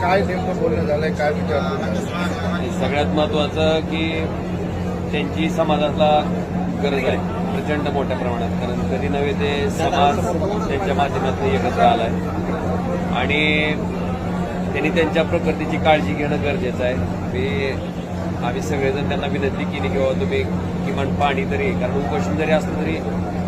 काय नेमकं बोलणं झालंय काय सगळ्यात महत्वाचं की त्यांची समाजाला गरज आहे प्रचंड मोठ्या प्रमाणात. कारण कधी नव्हे ते समाज त्यांच्या माध्यमातून एकत्र आलाय. आणि त्यांनी त्यांच्या प्रकृतीची काळजी घेणं गरजेचं आहे. मी आम्ही सगळेजण त्यांना विनंती केली किंवा तुम्ही किमान पाणी तरी कारण उपोषण जरी असलं तरी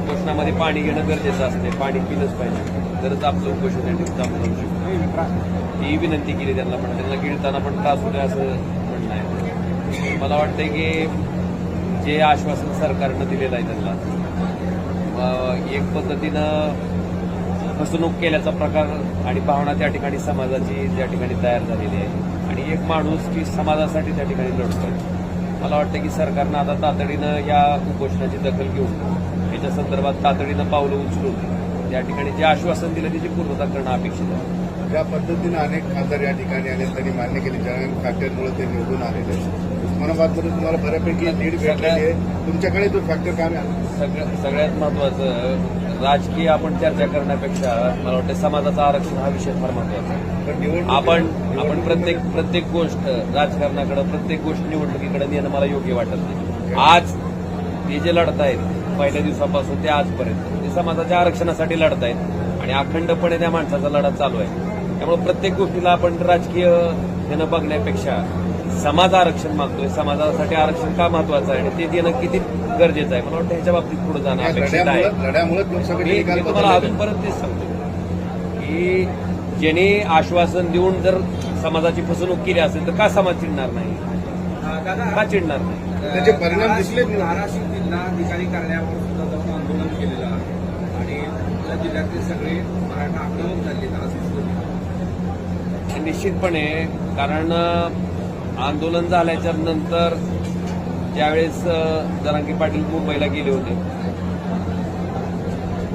उपोषणामध्ये पाणी घेणं गरजेचं असते. पाणी पिलंच पाहिजे. तरच आपलं उपोषण या ठिकाणी चांगलं होऊ ही विनंती केली त्यांना पण. त्यांना गिळताना पण त्रास होतोय असं म्हणणं आहे. मला वाटतंय की जे आश्वासन सरकारनं दिलेलं आहे त्यांना एक पद्धतीनं फसवणूक केल्याचा प्रकार आणि भावना त्या ठिकाणी समाजाची त्या ठिकाणी तयार झालेली आहे. आणि एक माणूस की समाजासाठी त्या ठिकाणी लढतोय. मला वाटतं की सरकारनं आता तातडीनं या उपोषणाची दखल घेऊन याच्या संदर्भात तातडीनं पावलं उचलून त्या ठिकाणी जे आश्वासन दिलं त्याची पूर्तता करणं अपेक्षित आहे. ज्या पद्धतीनं अनेक खासदार या ठिकाणी आले त्यांनी मान्य केली जणांनी फॅक्टरमुळे ते निवडून आलेले उस्मानाबादमध्ये तुम्हाला बऱ्यापैकी लीड भेटलेली आहे. तुमच्याकडे तो फॅक्टर काम सगळ्या सगळ्यात महत्वाचं राजकीय आपण चर्चा करण्यापेक्षा मला वाटतं समाजाचं आरक्षण हा विषय फार महत्त्वाचा आहे. आपण आपण प्रत्येक प्रत्येक गोष्ट राजकारणाकडे प्रत्येक गोष्ट निवडणुकीकडे नेणं मला योग्य वाटत नाही. आज ते जे लढत आहेत पहिल्या दिवसापासून ते आजपर्यंत ते समाजाच्या आरक्षणासाठी लढत आहेत आणि अखंडपणे त्या माणसाचा लढा चालू आहे. त्यामुळे प्रत्येक गोष्टीला आपण राजकीय देणं बघण्यापेक्षा समाज आरक्षण मागतोय समाजासाठी आरक्षण का महत्वाचं आहे आणि ते देणं किती गरजेचं आहे मला वाटतं ह्याच्या बाबतीत पुढे जाणं या अपेक्षित आहे मी तुम्हाला. अजून परत तेच सांगतो की ज्यांनी आश्वासन देऊन जर समाजाची फसवणूक केली असेल तर का समाज चिडणार नाही का चिडणार नाही त्याचे परिणाम दिसले. धाराशिव जिल्हाधिकारी कार्यालयावर सुद्धा जाऊन आंदोलन केलेलं आहे आणि जिल्ह्यातले सगळे मराठा आक्रमक झाले. निश्चितपणे कारण आंदोलन झाल्याच्यानंतर ज्यावेळेस अ, जरांगी पाटील मुंबईला गेले होते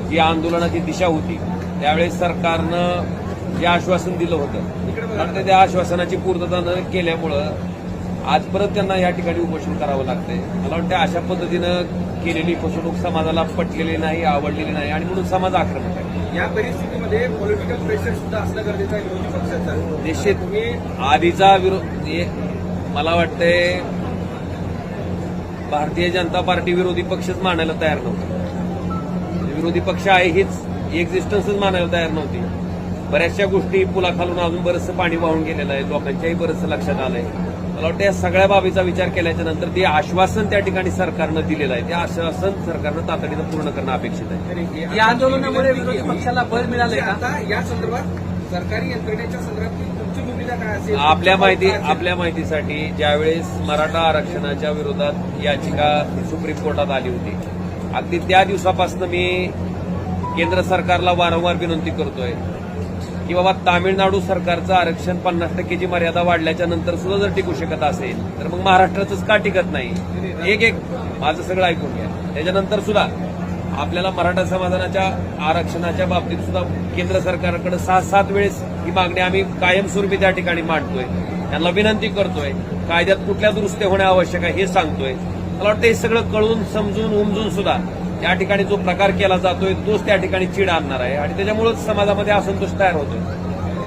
जी आंदोलनाची दिशा होती त्यावेळेस सरकारनं जे आश्वासन दिलं होतं कारण त्या आश्वासनाची पूर्तता न केल्यामुळं आज परत त्यांना या ठिकाणी उपोषण करावं लागतंय. मला वाटतं अशा पद्धतीनं केलेली फसवणूक समाजाला पटलेली नाही आवडलेली नाही आणि म्हणून समाज आक्रमक आहे. या परिस्थितीमध्ये पॉलिटिकल प्रेशर सुद्धा असणं गरजेचं आहे विरोधी पक्षाचं. निश्चित. तुम्ही आधीचा विरोध मला वाटतंय भारतीय जनता पार्टी विरोधी पक्षच मानायला तयार नव्हती. विरोधी पक्ष आहे हीच एक्झिस्टन्सच मानायला तयार नव्हती. बऱ्याचशा गोष्टी पुलाखालून अजून बरंचसं पाणी वाहून गेलेलं आहे. लोकांच्याही बरंचसं लक्षात आलंय. मला वाटतं या सगळ्या बाबीचा विचार केल्याच्यानंतर ते आश्वासन त्या ठिकाणी सरकारनं दिलेलं आहे. ते आश्वासन सरकारनं तातडीनं पूर्ण करणं अपेक्षित आहे. या आंदोलनामुळे विरोधी पक्षाला बळ मिळालंय का? आता या संदर्भात सरकारी यंत्रणेच्या संदर्भात तुमची भूमिका काय असेल? आपल्या माहिती आपल्या माहितीसाठी ज्यावेळेस मराठा आरक्षणाच्या विरोधात याचिका सुप्रीम कोर्टात आली होती. अगदी त्या दिवसापासून मी केंद्र सरकारला वारंवार विनंती करतोय. की बाबा तामिळनाडू सरकारचं आरक्षण पन्नास टक्केची मर्यादा वाढल्याच्या नंतर सुद्धा जर टिकू शकत असेल तर मग महाराष्ट्राचंच का टिकत नाही? एक एक माझं सगळं ऐकून घ्या. त्याच्यानंतर सुद्धा आपल्याला मराठा समाजाच्या आरक्षणाच्या बाबतीत सुद्धा केंद्र सरकारकडे सहा सात वेळेस ही मागणी आम्ही कायमस्वरूपी त्या ठिकाणी मांडतोय. त्यांना विनंती करतोय कायद्यात कुठल्या दुरुस्त्या होणे आवश्यक आहे हे सांगतोय. मला वाटतं हे सगळं कळून समजून उमजून सुद्धा त्या ठिकाणी जो प्रकार केला जातोय तोच त्या ठिकाणी चीड आणणार आहे. आणि त्याच्यामुळेच समाजामध्ये असंतोष तयार होतोय.